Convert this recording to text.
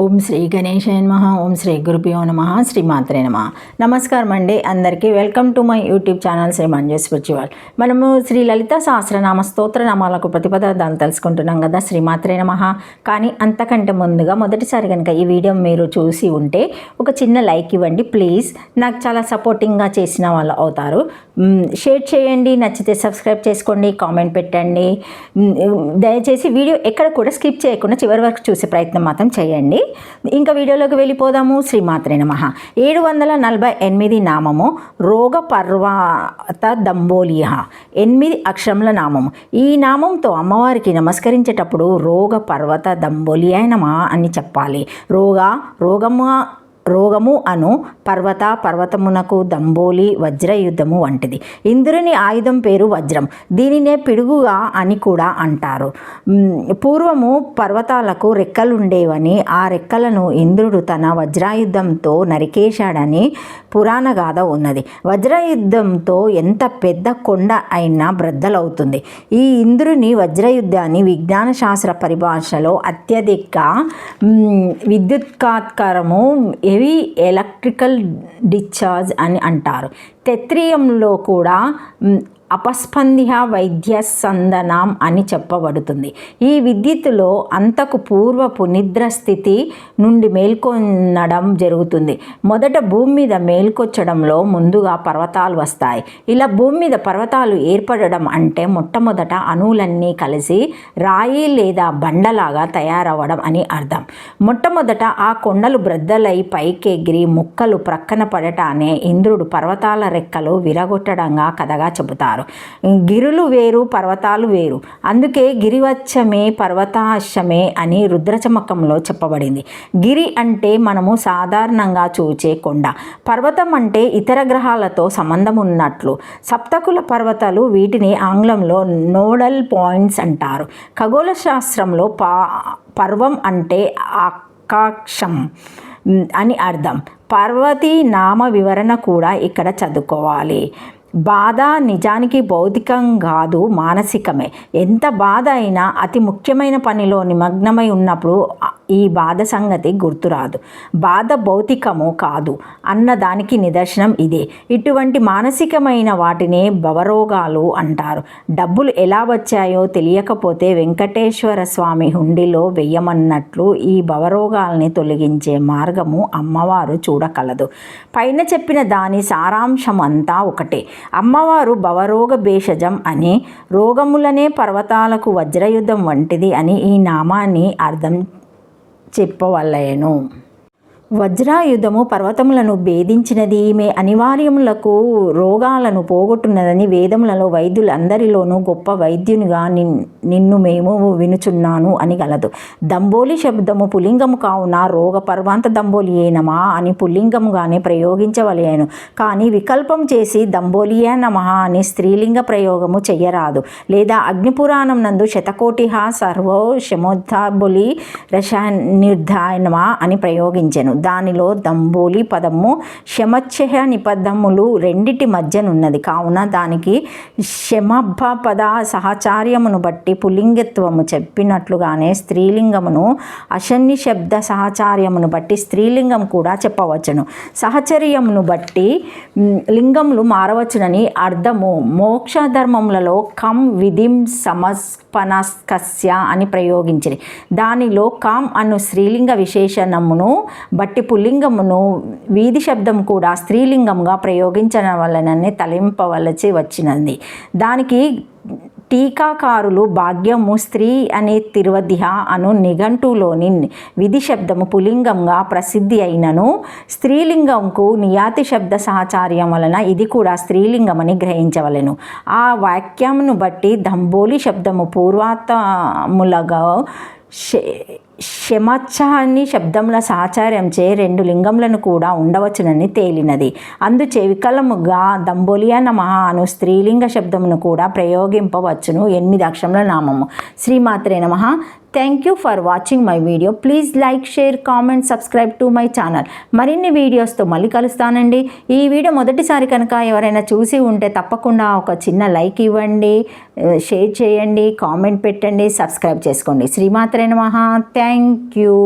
ఓం శ్రీ గణేశాయ నమ ఓం శ్రీ గురుభ్యో నమ శ్రీమాత్రే నమ. నమస్కారం అండి అందరికీ. Welcome to my YouTube channel Shri Manju spiritual మనము శ్రీ లలిత సహస్రనామ స్తోత్ర నామాలకు ప్రతిపదార్థాలు తెలుసుకుంటున్నాం కదా శ్రీమాత్రే నమ. కానీ అంతకంటే ముందుగా మొదటిసారి కనుక ఈ వీడియో మీరు చూసి ఉంటే ఒక చిన్న లైక్ ఇవ్వండి ప్లీజ్. నాకు చాలా సపోర్టింగ్గా చేసిన వాళ్ళు అవుతారు. షేర్ చేయండి నచ్చితే సబ్స్క్రైబ్ చేసుకోండి కామెంట్ పెట్టండి. దయచేసి వీడియో ఎక్కడ కూడా స్కిప్ చేయకుండా చివరి వరకు చూసే ప్రయత్నం మాత్రం చేయండి. ఇంకా వీడియోలోకి వెళ్ళిపోదాము. శ్రీమాత్రే నమ. ఏడు వందల నలభై ఎనిమిది నామము రోగ పర్వత దంబోలియ. ఎనిమిది అక్షరముల నామము. ఈ నామంతో అమ్మవారికి నమస్కరించేటప్పుడు రోగ పర్వత దంబోలియ నమ అని చెప్పాలి. రోగ రోగమా రోగము అను పర్వత పర్వతమునకు దంబోలి వజ్రయుద్ధము వంటిది. ఇంద్రుని ఆయుధం పేరు వజ్రం. దీనినే పిడుగుగా అని కూడా అంటారు. పూర్వము పర్వతాలకు రెక్కలుండేవని ఆ రెక్కలను ఇంద్రుడు తన వజ్రాయుద్ధంతో నరికేశాడని పురాణగాథ ఉన్నది. వజ్రయుద్ధంతో ఎంత పెద్ద కొండ అయినా బ్రద్దలవుతుంది. ఈ ఇంద్రుని వజ్రయుద్ధాన్ని విజ్ఞాన శాస్త్ర పరిభాషలో అత్యధిక విద్యుత్కాత్కారము విద్యుత్కాత్కరము హెవీ ఎలక్ట్రికల్ డిశ్చార్జ్ అని అంటారు. టెత్రియంలో కూడా మ్, అపస్పంద్య వైద్య సందనం అని చెప్పబడుతుంది. ఈ విద్యుత్తులో అంతకు పూర్వపు నిద్ర స్థితి నుండి మేల్కొనడం జరుగుతుంది. మొదట భూమి మీద మేల్కొచ్చడంలో ముందుగా పర్వతాలు వస్తాయి. ఇలా భూమి మీద పర్వతాలు ఏర్పడడం అంటే మొట్టమొదట అణువులన్నీ కలిసి రాయి లేదా బండలాగా తయారవ్వడం అని అర్థం. మొట్టమొదట ఆ కొండలు బ్రద్దలై పైకెగిరి ముక్కలు ప్రక్కన పడటానే ఇంద్రుడు పర్వతాల రెక్కలు విరగొట్టడంగా కథగా చెబుతారు. గిరులు వేరు పర్వతాలు వేరు. అందుకే గిరివచ్చమే పర్వతాశమే అని రుద్రచమకంలో చెప్పబడింది. గిరి అంటే మనము సాధారణంగా చూచే కొండ. పర్వతం అంటే ఇతర గ్రహాలతో సంబంధం ఉన్నట్లు సప్తకుల పర్వతాలు వీటిని ఆంగ్లంలో నోడల్ పాయింట్స్ అంటారు. ఖగోళ శాస్త్రంలో పా పర్వం అంటే ఆకాక్షం అని అర్థం. పార్వతీ నామ వివరణ కూడా ఇక్కడ చదువుకోవాలి. బాధ నిజానికి భౌతికం కాదు మానసికమే. ఎంత బాధ అయినా అతి ముఖ్యమైన పనిలో నిమగ్నమై ఉన్నప్పుడు ఈ బాధ సంగతి గుర్తురాదు బాధ భౌతికము కాదు అన్న దానికి నిదర్శనం ఇదే. ఇటువంటి మానసికమైన వాటినే భవరోగాలు అంటారు. డబ్బులు ఎలా వచ్చాయో తెలియకపోతే వెంకటేశ్వర స్వామి హుండీలో వెయ్యమన్నట్లు ఈ భవరోగాల్ని తొలగించే మార్గము అమ్మవారు చూడకలదు. పైన చెప్పిన దాని సారాంశం అంతా ఒకటే. అమ్మవారు భవరోగ భేషజం అని రోగములనే పర్వతాలకు వజ్రయుద్ధం వంటిది అని ఈ నామాన్ని అర్థం చెప్పవలయను వజ్రాయుధము పర్వతములను భేదించినది ఈమె అనివార్యములకు రోగాలను పోగొట్టున్నదని వేదములలో వైద్యులందరిలోనూ గొప్ప వైద్యునిగా నిన్ నిన్ను మేము వినుచున్నాను అని గలదు. దంబోలి శబ్దము పులింగము కావున రోగ పర్వాంత దంబోలియేనమా అని పుల్లింగముగానే ప్రయోగించవలేను కానీ వికల్పం చేసి దంబోలియే నమః అని స్త్రీలింగ ప్రయోగము చెయ్యరాదు. లేదా అగ్నిపురాణం నందు శతకోటిహ సర్వో శమోద్ధాబులి రసానిర్ధాయనమా అని ప్రయోగించెను. దానిలో దంబోలి పదము శమచ్చహ నిపదములు రెండిటి మధ్యనున్నది. కావున దానికి శమభ పద సహచార్యమును బట్టి పులింగత్వము చెప్పినట్లుగానే స్త్రీలింగమును అశన్ని శబ్ద సహచార్యమును బట్టి స్త్రీలింగం కూడా చెప్పవచ్చును. సహచర్యమును బట్టి లింగములు మారవచ్చునని అర్థము. మోక్ష ధర్మములలో కం విధిం పనాస్కస్య అని ప్రయోగించింది దానిలో కామ్ అను స్త్రీలింగ విశేషణమును బట్టి పుల్లింగమును వీధి శబ్దం కూడా స్త్రీలింగంగా ప్రయోగించడం వలననే తలింపవలసి వచ్చినది. దానికి టీకాకారులు భాగ్యము స్త్రీ అనే తిరువదిహ అను నిఘంటులోని విధి శబ్దము పులింగంగా ప్రసిద్ధి అయినను స్త్రీలింగంకు నియాతి శబ్ద సహచార్యం వలన ఇది కూడా స్త్రీలింగమని గ్రహించవలెను. ఆ వాక్యమును బట్టి దంబోలి శబ్దము పూర్వాతములగా శమచ్చాన్ని శబ్దముల సాచార్యంచే రెండు లింగములను కూడా ఉండవచ్చునని తేలినది. అందుచే వికలముగా దంబోలియా నమః అను స్త్రీలింగ శబ్దమును కూడా ప్రయోగింపవచ్చును. ఎనిమిది అక్షముల నామము. శ్రీమాత్రే నమ. Thank you for watching my video please like share comment subscribe to my channel మరిన్ని వీడియోస్తో మళ్ళీ కలుస్తానండి. ఈ వీడియో మొదటిసారి కనుక ఎవరైనా చూసి ఉంటే తప్పకుండా ఒక చిన్న లైక్ ఇవ్వండి షేర్ చేయండి కామెంట్ పెట్టండి సబ్స్క్రైబ్ చేసుకోండి. శ్రీమాత్రే మహా థ్యాంక్ యూ